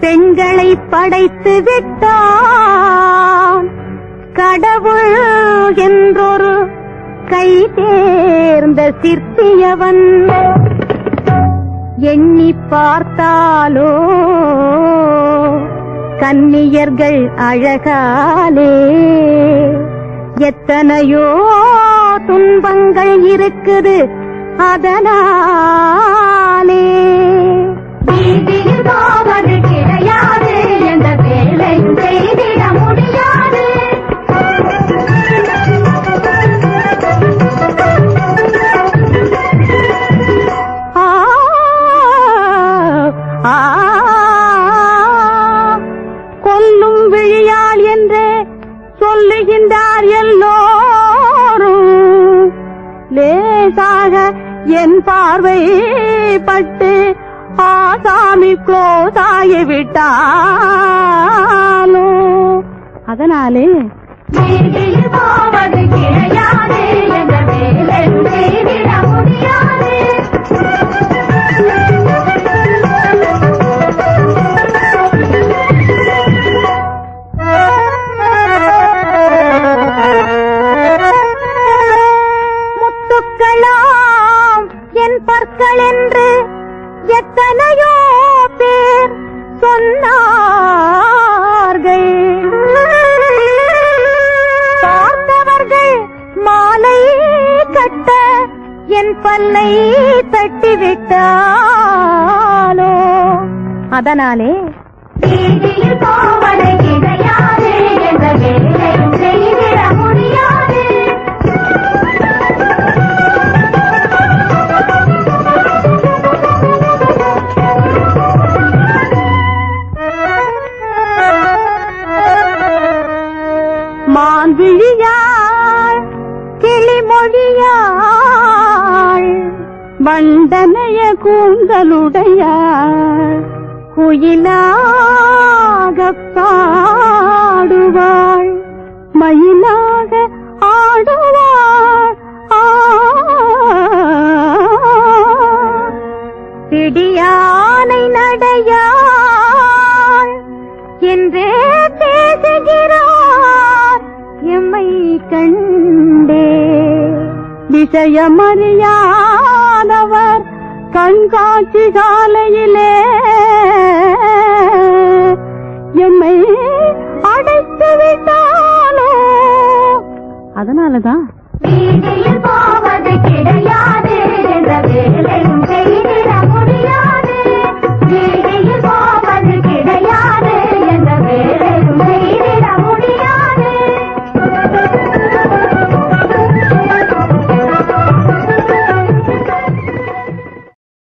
பெண்களை படைத்து விட்டான். கடவுள் என்றொரு கை தேர்ந்த சிற்பியவன். எண்ணி பார்த்தாலோ கன்னியர்கள் அழகாலே. எத்தனையோ துன்பங்கள் இருக்குது அதனாலே. சொல்லுகின்றார் எல்லோரும். லேசாக என் பார்வை பட்டு சாமி க்ளோஸ் ஆகிவிட்டாலோ அதனாலே போவது கிடையாது முத்துக்களாம் என் பற்கள் என்று எத்தனையோ பேர் சொன்னார்கள். பார்த்தவர்கள் மாலை கட்ட என் பல்லை தட்டிவிட்டாலோ. அதனாலே வீதியில் மான்விழியாள் கிளிமொழியாள் வண்டனைய கூந்தலுடையாள் குயிலாக பாடுவாள் மயிலாக ஆடுவாள் பிடியானை நடையாள் என்றே பேசுகிறாள் விஷயமறியாதவர் கண்காட்சி காலையிலே எம்மை அடைத்து விட்டாலோ அதனாலதான்